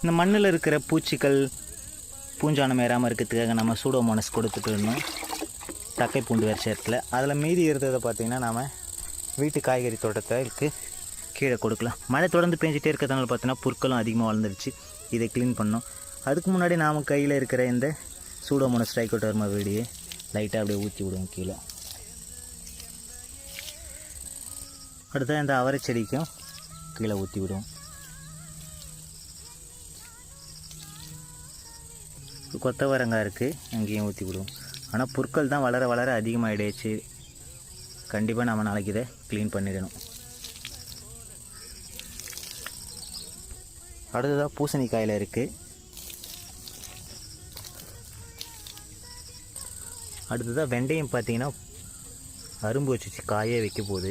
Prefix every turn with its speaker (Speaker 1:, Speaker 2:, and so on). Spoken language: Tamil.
Speaker 1: இந்த மண்ணில் இருக்கிற பூச்சிகள் பூஞ்சானம் ஏறாமல் இருக்கிறதுக்காக நம்ம சூடோமோனஸ் கொடுத்துட்டு இருந்தோம். தக்கை பூண்டு வச்ச இடத்துல அதில் மீதி இருந்ததை பார்த்திங்கன்னா நாம் வீட்டு காய்கறி தோட்டத்துக்கு கீழே கொடுக்கலாம். மழை தொடர்ந்து பெஞ்சிட்டே இருக்கிறதுனால பார்த்தீங்கன்னா புற்களும் அதிகமாக வளர்ந்துருச்சு. இதை க்ளீன் பண்ணோம். அதுக்கு முன்னாடி நாம் கையில் இருக்கிற இந்த சூடோமோனஸ் ட்ரைகோட்டர்மா வீடியே லைட்டாக அப்படியே ஊற்றி விடுவோம் கீழே. அடுத்த இந்த அவரை செடிக்கும் கீழே ஊற்றி விடுவோம். கொத்தவரங்காய் இருக்குது அங்கேயும் ஊற்றி விடுவோம். ஆனால் புற்கள் தான் வளர வளர அதிகமாகிடுச்சு கண்டிப்பாக நம்ம நாளைக்கு இதை க்ளீன் பண்ணிடணும். அடுத்ததாக பூசணிக்காயில் இருக்குது அடுத்ததாக வெண்டையும் பார்த்தீங்கன்னா அரும்பு வச்சுச்சு காயே வைக்க போகுது.